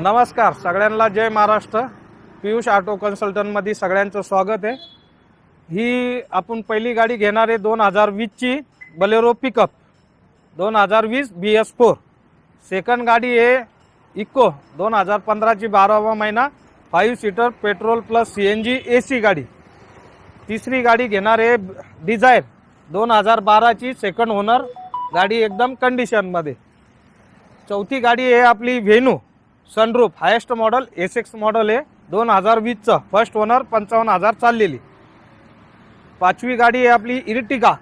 नमस्कार सगळ्यांना जय महाराष्ट्र. पियुष ऑटो कन्सल्टंटमध्ये सगळ्यांचं स्वागत आहे. ही आपण पहिली गाडी घेणार आहे दोन हजार वीसची बलेरो पिकअप. दोन हजार वीस बी एस फोर. सेकंड गाडी आहे इको दोन हजार पंधराची बारावा महिना. Five seater petrol plus C N G A C गाडी. तिसरी गाडी घेणार आहे डिझायर दोन हजार बाराची सेकंड ओनर गाडी एकदम कंडिशनमध्ये चौथी गाडी आहे आपली Venue sunroof highest model S X model आहे. दोन हजार वीसचं फर्स्ट ओनर पंचावन्न हजार चाललेली. पाचवी गाडी आहे आपली इरिटिका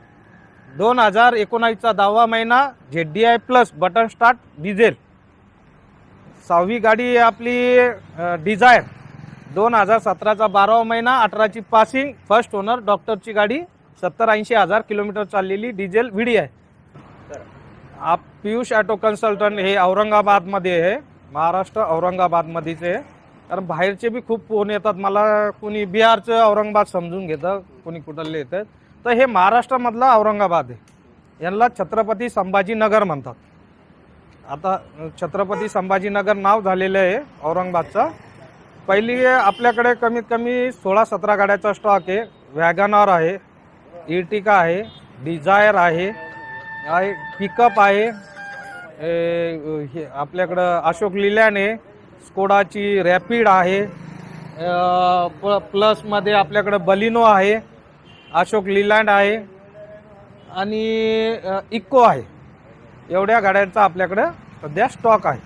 दोन हजार एकोणावीसचा दहावा महिना Z D I plus button start diesel सहावी गाडी आहे आपली डिझायर दोन हजार सतराचा बारावा महिना अठराची पासिंग फर्स्ट ओनर डॉक्टरची गाडी. सत्तर ऐंशी हजार किलोमीटर चाललेली डिझेल व्हिडी आहे आप पियुष ॲटो कन्सल्टंट हे औरंगाबादमध्ये आहे. महाराष्ट्र औरंगाबादमध्येच. आहे कारण बाहेरचे बी खूप फोन येतात. मला कोणी बिहारचं औरंगाबाद समजून घेतं. कोणी कुठले येतात तर हे महाराष्ट्रामधलं औरंगाबाद आहे. यांना छत्रपती संभाजीनगर म्हणतात. आता छत्रपती संभाजीनगर नाव झालेलं आहे औरंगाबादचं. पहिली आपल्याकडे कमीत कमी सोळा सतरा गाड्याचा स्टॉक आहे. वॅगनॉर आहे. इर्टिका आहे. डिझायर आहे. पिकअप आहे. हे आपल्याकडं अशोक लिलँड आहे स्कोडाची रॅपिड आहे. प प्लसमध्ये आपल्याकडं बलिनो आहे. अशोक लिलँड आहे. आणि इक्को इको आहे. एवढ्या गाड्यांचा आपल्याकडं सध्या स्टॉक आहे.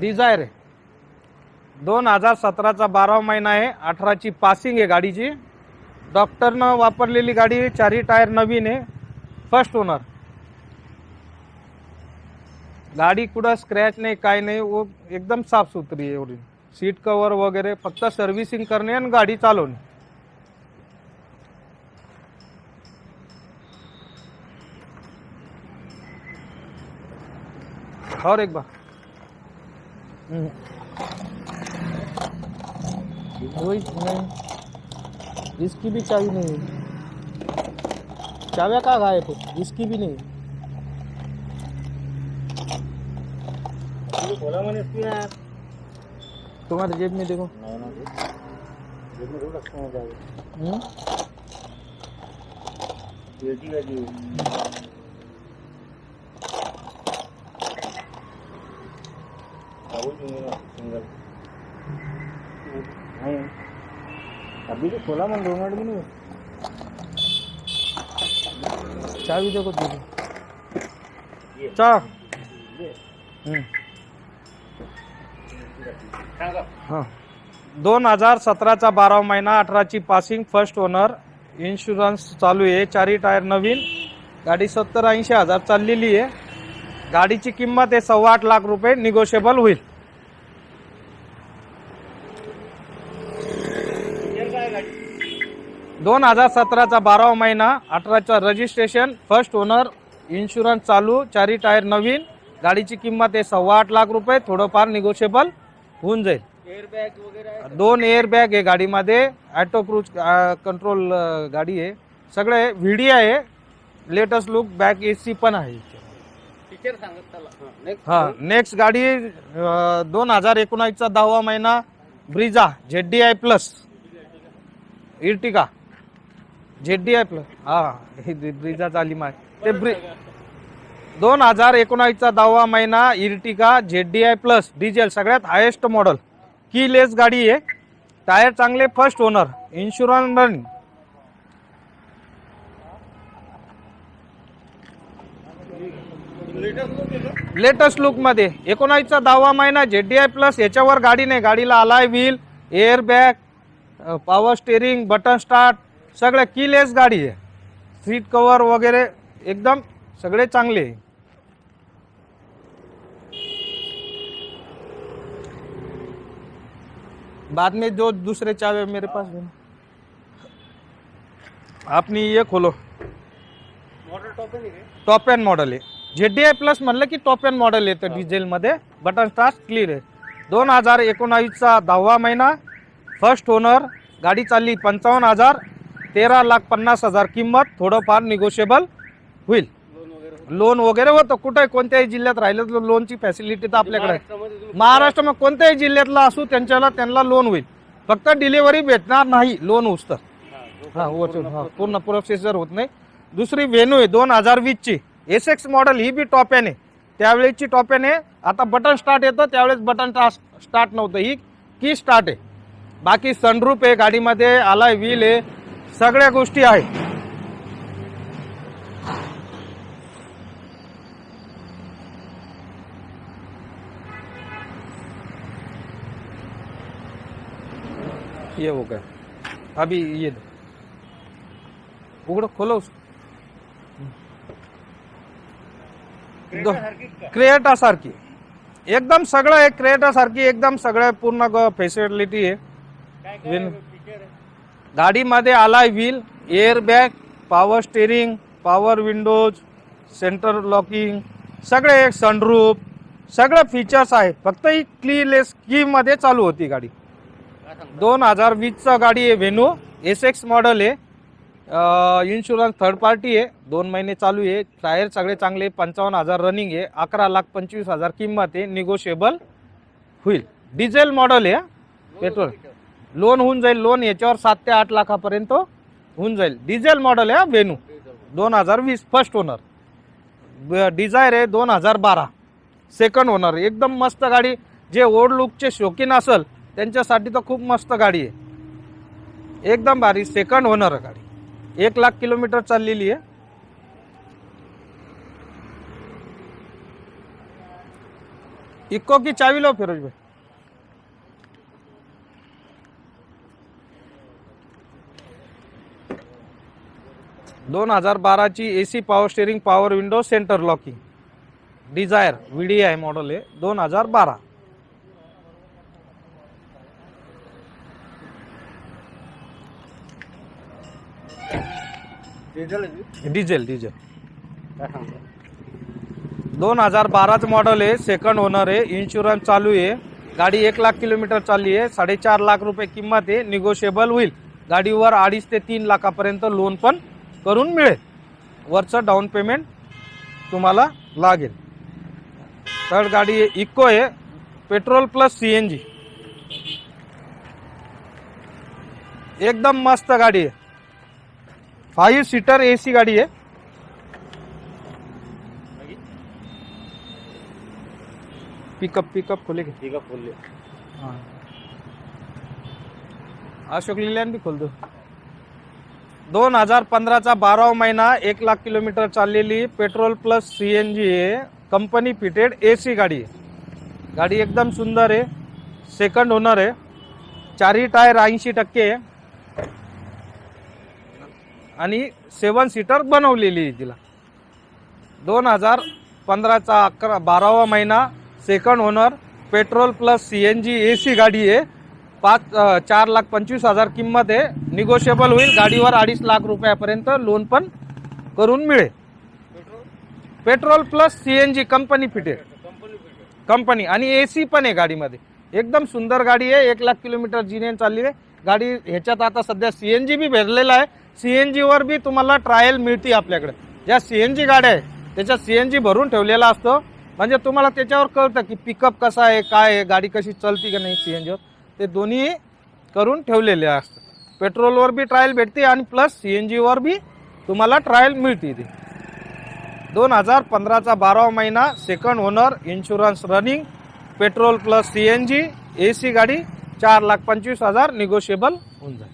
डिझायर आहे. दोन हजार सतराचा बारावा महिना आहे. अठराची पासिंग आहे गाडीची. डॉक्टरनं वापरलेली गाडी चारी टायर नवीन आहे. फर्स्ट ओनर गाडी कुठं स्क्रॅच नाही काय नाही वो एकदम साफ सुथरी आहे एवढी. सीट कवर वगैरे फक्त सर्व्हिसिंग करणे आणि गाडी चालवणे. और एक बार वही नहीं इसकी भी चाबी नहीं. है चाबिया का गायब है इसकी भी नहीं. खोला मैंने इसकी यार। तुम्हारे जेब में देखो। नहीं ना जेब। में थोड़ा रखना जाएगा हम्म? पेटी का जी काबुल दूंगी ना सिंगल। नहीं। अभी तो खोला मन दो मिनट भी नहीं हुए। चाबी देखो देखो ये। चा ये। हम्म. हां. दोन हजार सतराचा बारा महिना अठराची पासिंग फर्स्ट ओनर इन्शुरन्स चालू आहे. चारी टायर नवीन. गाडी सत्तर ऐंशी हजार चाललेली आहे. गाडीची किंमत आहे सव्वा आठ लाख रुपये. निगोशिएबल होईल. दोन हजार सतराचा बारावा महिना अठराचा रजिस्ट्रेशन फर्स्ट ओनर इन्शुरन्स चालू चारी टायर नवीन. गाडीची किंमत आहे सव्वा आठ लाख रुपये. थोडंफार निगोशिएबल होऊन जाईल. एयर बैग वगैरह है दोन एअर बॅग आहे गाडीमध्ये ॲटो क्रूज कंट्रोल गाडी आहे. सगळे व्हिडी आहे. Latest look back A C पण आहे टीचर सांगत चला. नेक्स्ट हा नेक्स्ट गाडी दोन हजार एकोणावीसचा दहावा महिना Brezza Z D I plus. Ertiga Z D I plus. हा ही ब्रिजा झाली माय. ते ब्रि दोन हजार एकोणावीसचा दहावा महिना Ertiga Z D I plus diesel सगळ्यात हायेस्ट मॉडल. की लेस गाडी आहे? टायर चांगले first owner. Insurance running latest लुकमध्ये. एकोणावीसचा दहावा महिना झेड डी आय प्लस याच्यावर गाडी नाही. गाडीला alloy wheel air bag power steering button start सगळं कीलेस गाडी आहे. सीट कवर वगैरे एकदम सगळे चांगले बाद में जो दूसरे चावे मेरे पास भी आपने ये खोलो। मॉडल टॉप है एंड मॉडेल आहे झेड डी आय प्लस म्हणलं की टॉप एंड मॉडेल येतं डिझेलमध्ये बटन स्टार्ट क्लिअर आहे दोन हजार एकोणावीसचा दहावा महिना। फर्स्ट ओनर गाडी चालली पंचावन्न हजार। तेरा लाख पन्नास हजार किंमत थोडंफार निगोशिएबल होईल लोन वगैरे होतं. कुठे कोणत्याही जिल्ह्यात राहिलं तर लोनची फॅसिलिटी तर आपल्याकडे आहे. महाराष्ट्रामध्ये कोणत्याही जिल्ह्यातला असू त्यांच्याला त्यांना लोन होईल. फक्त डिलिव्हरी भेटणार नाही लोन उचतर हा हा, पूर्ण प्रोसेसर होत नाही. दुसरी वेन्यू आहे दोन हजार वीस ची. एस एक्स मॉडेल ही बी टॉपॅन आहे. त्यावेळेची टॉपॅन आहे. आता बटन स्टार्ट येतं त्यावेळेस बटन स्टार्ट नव्हतं. ही की स्टार्ट आहे. बाकी सनरूप आहे गाडीमध्ये आलाय व्हील आहे. सगळ्या गोष्टी आहे ये हो काय अभी ये दे. उघड खोलव क्रिएटा सारखी एकदम सगळं आहे क्रिएटा सारखी एकदम सगळं पूर्ण फॅसिलिटी आहे विन- गाडीमध्ये alloy wheel air bag power steering power windows centre locking सगळे सनरूप सगळं फीचर्स आहे। फक्त ही क्लीलेस मध्ये चालू होती गाडी। दोन हजार वीसचा गाडी आहे व्हेनू एस एक्स मॉडेल आहे. इन्शुरन्स थर्ड पार्टी आहे. दोन महिने चालू आहे. टायर सगळे चांगले पंचावन्न हजार रनिंग आहे. अकरा लाख पंचवीस हजार किंमत आहे. निगोशिएबल होईल. डिझेल मॉडेल आहे. पेट्रोल लोन होऊन जाईल. लोन याच्यावर सात ते आठ लाखापर्यंत होऊन जाईल. डिझेल मॉडेल आहे वेनू दोन हजार वीस फर्स्ट ओनर डिझायर आहे दोन हजार बारा. सेकंड ओनर एकदम मस्त गाडी. जे ओल्ड लुकचे शौकीन असेल त्यांच्यासाठी तर खूप मस्त गाडी आहे. एकदम भारी सेकंड ओनर आहे गाडी. एक लाख किलोमीटर चाललेली आहे. इको की चावी लो फिरोज भाई. दोन हजार बाराची A C power steering power window centre locking Dzire V D I model आहे. दोन हजार बारा. डिझेल डिझेल दोन हजार बाराचं मॉडेल आहे सेकंड ओनर आहे इन्शुरन्स चालू आहे. गाडी एक लाख किलोमीटर चालली आहे साडेचार लाख रुपये किंमत आहे निगोशिएबल होईल. गाडीवर अडीच ते तीन लाखापर्यंत लोन पण करून मिळेल. वरचं डाऊन पेमेंट तुम्हाला लागेल. थर्ड गाडी इको आहे petrol plus C N G एकदम मस्त गाडी आहे. फाईव्ह सीटर ए सी गाडी आहे पिकअप पिकअप खोले ठीक आहे फुल अशोक लिलॅन बी खोलतो दोन हजार पंधराचा बारावा महिना एक लाख किलोमीटर चाललेली petrol plus C N G आहे कंपनी फिटेड ए सी गाडी आहे गाडी एकदम सुंदर आहे सेकंड ओनर आहे चारही टायर ऐंशी टक्के आहे आणि सेवन सीटर बनवलेली आहे तिला. दोन हजार पंधराचा अकरा बारावा महिना second owner petrol plus C N G A C गाडी आहे. पाच चार लाख पंचवीस हजार किंमत आहे. निगोशिएबल होईल. गाडीवर अडीच लाख रुपयापर्यंत लोन पण करून मिळेल. Petrol plus C N G company fitted company आणि ए सी पण आहे गाडीमध्ये. एकदम सुंदर गाडी आहे. एक लाख किलोमीटर जिने चालली आहे. गाडी ह्याच्यात आता सध्या सी एन जी बी भेटलेला आहे. सी एन जीवर बी तुम्हाला ट्रायल मिळते आपल्याकडे. ज्या सी एन जी गाड्या आहे त्याच्यात सी एन जी भरून ठेवलेला असतो. म्हणजे तुम्हाला त्याच्यावर कळतं की पिकअप कसा आहे काय आहे गाडी कशी चलती का नाही सी एन जीवर ते दोन्ही करून ठेवलेले असतं. पेट्रोलवर बी ट्रायल भेटते आणि प्लस सी एन जीवर बी तुम्हाला ट्रायल मिळते ती. दोन हजार पंधराचा बारावा महिना second owner insurance running petrol plus C N G A C गाडी चार लाख पंचवीस हजार निगोशिएबल होऊन जाईल.